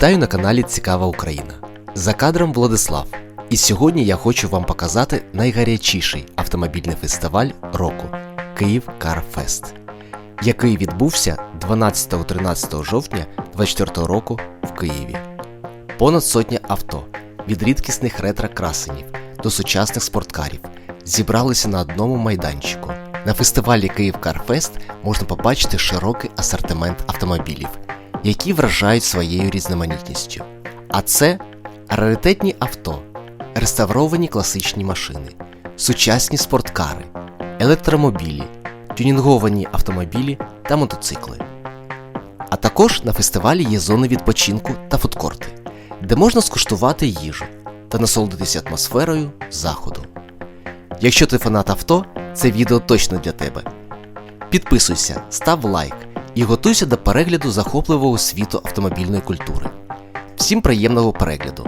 Вітаю на каналі Цікава Україна. За кадром Владислав. І сьогодні я хочу вам показати найгарячіший автомобільний фестиваль року Київ Карфест, який відбувся 12-13 жовтня 2024 року в Києві. Понад сотня авто від рідкісних ретро-красенів до сучасних спорткарів зібралися на одному майданчику. На фестивалі Київ Карфест можна побачити широкий асортимент автомобілів, які вражають своєю різноманітністю. А це раритетні авто, реставровані класичні машини, сучасні спорткари, електромобілі, тюнінговані автомобілі та мотоцикли. А також на фестивалі є зони відпочинку та фудкорти, де можна скуштувати їжу та насолодитися атмосферою заходу. Якщо ти фанат авто, це відео точно для тебе. Підписуйся, став лайк і готуйся до перегляду захопливого світу автомобільної культури. Всім приємного перегляду!